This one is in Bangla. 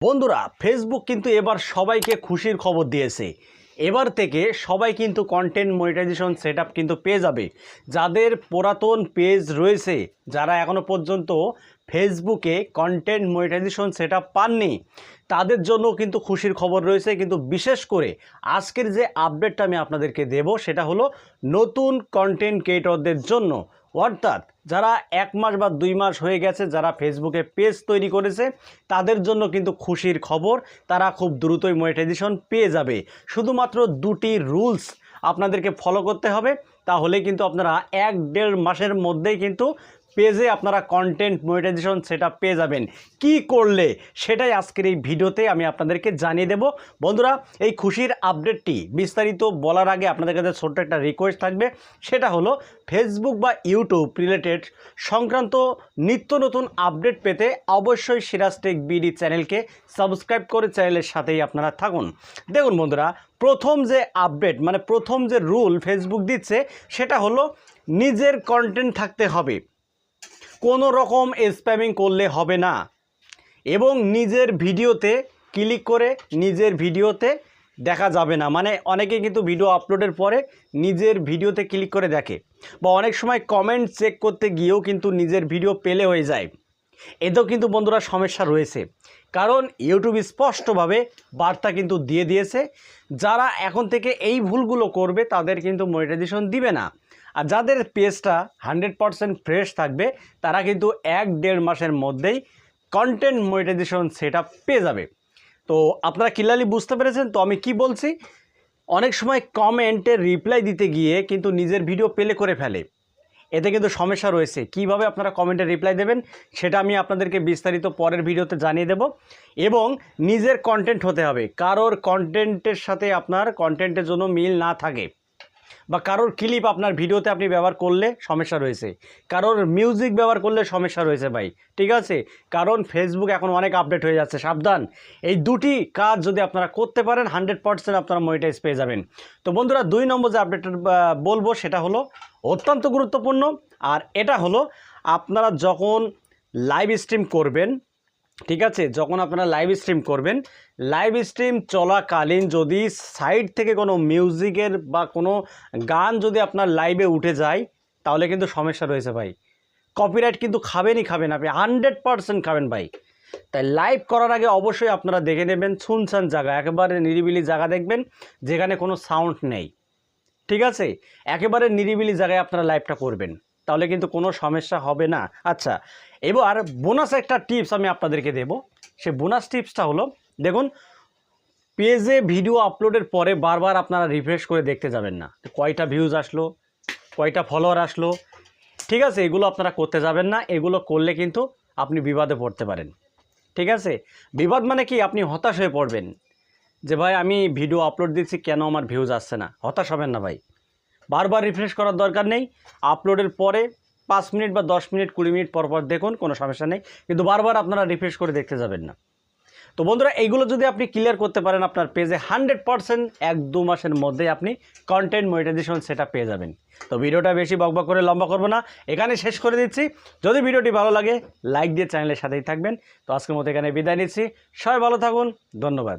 বন্ধুরা ফেসবুক কিন্তু এবার সবাইকে খুশির খবর দিয়েছে। এবার থেকে সবাই কিন্তু কন্টেন্ট মনিটাইজেশন সেট কিন্তু পেয়ে যাবে। যাদের পুরাতন পেজ রয়েছে, যারা এখনও পর্যন্ত ফেসবুকে কন্টেন্ট মনিটাইজেশন সেট পাননি। তাদের জন্য কিন্তু খুশির খবর রয়েছে, কিন্তু বিশেষ করে আজকের যে আপডেটটা আমি আপনাদেরকে দেব, সেটা হলো নতুন কন্টেন্ট ক্রিয়েটরদের জন্য। অর্থাৎ যারা এক মাস বা দুই মাস হয়ে গেছে যারা ফেসবুকে পেজ তৈরি করেছে, তাদের জন্য কিন্তু খুশির খবর, তারা খুব দ্রুতই মনিটাইজেশন পেয়ে যাবে। শুধুমাত্র দুটি রুলস আপনাদেরকে ফলো করতে হবে, তাহলে কিন্তু আপনারা এক দেড় মাসের মধ্যেই কিন্তু পেজে আপনারা কন্টেন্ট মনিটাইজেশন সেটা পেয়ে যাবেন। কি করলে? সেটাই আজকের এই ভিডিওতে আমি আপনাদেরকে জানিয়ে দেব। বন্ধুরা, এই খুশির আপডেটটি বিস্তারিত বলার আগে আপনাদের কাছে ছোট্ট একটা রিকোয়েস্ট থাকবে। সেটা হলো ফেসবুক বা ইউটিউব রিলেটেড সংক্রান্ত নিত্য নতুন আপডেট পেতে অবশ্যই সিরাজ টেক বিডি চ্যানেলকে সাবস্ক্রাইব করে চ্যানেলের সাথেই আপনারা থাকুন। দেখুন বন্ধুরা, প্রথম যে আপডেট মানে প্রথম যে রুল ফেসবুক দিচ্ছে, সেটা হলো, নিজের কন্টেন্ট থাকতে হবে। কোনো রকম স্প্যামিং করলে হবে না। এবং নিজের ভিডিওতে ক্লিক করে নিজের ভিডিওতে দেখা যাবে না। মানে অনেকে কিন্তু ভিডিও আপলোডের পরে নিজের ভিডিওতে ক্লিক করে দেখে। বা অনেক সময় কমেন্ট চেক করতে গিয়েও কিন্তু নিজের ভিডিও পেলে হয়ে যায়। এতেও কিন্তু বন্ধুরা সমস্যা রয়েছে। কারণ ইউটিউব স্পষ্টভাবে বার্তা কিন্তু দিয়ে দিয়েছে। যারা এখন থেকে এই ভুলগুলো করবে, তাদের কিন্তু মনিটাইজেশন দিবে না। আর যাদের পেজটা হান্ড্রেড পারসেন্ট ফ্রেশ থাকবে, তারা কিন্তু এক দেড় মাসের মধ্যেই কন্টেন্ট মনিটাইজেশন সেট পেয়ে যাবে। তো আপনারা ক্লিয়ারলি বুঝতে পেরেছেন? তো আমি কি বলছি? অনেক সময় কমেন্টে রিপ্লাই দিতে গিয়ে কিন্তু নিজের ভিডিও পেলে করে ফেলে। এতে কিন্তু সমস্যা রয়েছে। কীভাবে আপনারা কমেন্টে রিপ্লাই দেবেন, সেটা আমি আপনাদেরকে বিস্তারিত পরের ভিডিওতে জানিয়ে দেব। এবং নিজের কন্টেন্ট হতে হবে। কারোর কন্টেন্টের সাথে আপনার কন্টেন্টের জন্য মিল না থাকে। বা কারোর ক্লিপ আপনার ভিডিওতে আপনি ব্যবহার করলে সমস্যা রয়েছে। কারোর মিউজিক ব্যবহার করলে সমস্যা রয়েছে ভাই। ঠিক আছে? কারণ ফেসবুক এখন অনেক আপডেট হয়ে যাচ্ছে। সাবধান। এই দুটি কাজ যদি আপনারা করতে পারেন হান্ড্রেড পার্সেন্ট আপনারা মনিটাইজ পেয়ে যাবেন। তো বন্ধুরা, দুই নম্বর যে আপডেট বলব সেটা হলো অত্যন্ত গুরুত্বপূর্ণ। আর এটা হলো আপনারা যখন লাইভ স্ট্রিম করবেন ঠিক আছে, যখন আপনারা লাইভ স্ট্রিম করবেন লাইভ স্ট্রিম চলাকালীন যদি সাইড থেকে কোনো মিউজিকের বা কোনো গান যদি আপনার লাইভে উঠে যায়, তাহলে কিন্তু সমস্যা রয়েছে ভাই। কপিরাইট কিন্তু খাবেনই খাবেন আপনি হান্ড্রেড পারসেন্ট খাবেন ভাই। তাই লাইভ করার আগে অবশ্যই আপনারা দেখে নেবেন, শুনছান জায়গা, একেবারে নিরিবিলি জায়গা দেখবেন, যেখানে কোনো সাউন্ড নেই। ঠিক আছে? একেবারে নিরিবিলি জায়গায় আপনারা লাইভটা করবেন। তাহলে কিন্তু কোনো সমস্যা হবে না। আচ্ছা এবার বোনাস একটা টিপস আমি আপনাদেরকে দেব। সে বোনাস টিপসটা হলো, দেখুন পেজে ভিডিও আপলোডের পরে বারবার আপনারা রিফ্রেশ করে দেখতে যাবেন না। কয়টা ভিউজ আসলো, কয়টা ফলোয়ার আসলো, ঠিক আছে, এগুলো আপনারা করতে যাবেন না। এগুলো করলে কিন্তু আপনি বিবাদে পড়তে পারেন। ঠিক আছে? বিবাদ মানে কি? আপনি হতাশ হয়ে পড়বেন। যে ভাই, আমি ভিডিও আপলোড দিচ্ছি কেন আমার ভিউজ আসছে না? হতাশ হবেন না ভাই। বারবার রিফ্রেশ করার দরকার নেই। আপলোডের পরে পাঁচ মিনিট বা দশ মিনিট, কুড়ি মিনিট পর পর দেখুন, কোনো সমস্যা নেই। কিন্তু বারবার আপনারা রিফ্রেশ করে দেখতে যাবেন না। তো বন্ধুরা, এইগুলো যদি আপনি ক্লিয়ার করতে পারেন, আপনার পেজে হান্ড্রেড পারসেন্ট এক দু মাসের মধ্যেই আপনি কন্টেন্ট মনিটাইজেশন সেটা পেয়ে যাবেন। তো ভিডিওটা বেশি বকবক করে লম্বা করব না। এখানে শেষ করে দিচ্ছি। যদি ভিডিওটি ভালো লাগে লাইক দিয়ে চ্যানেলের সাথেই থাকবেন। তো আজকের মতো এখানে বিদায় নিচ্ছি। সবাই ভালো থাকুন। ধন্যবাদ।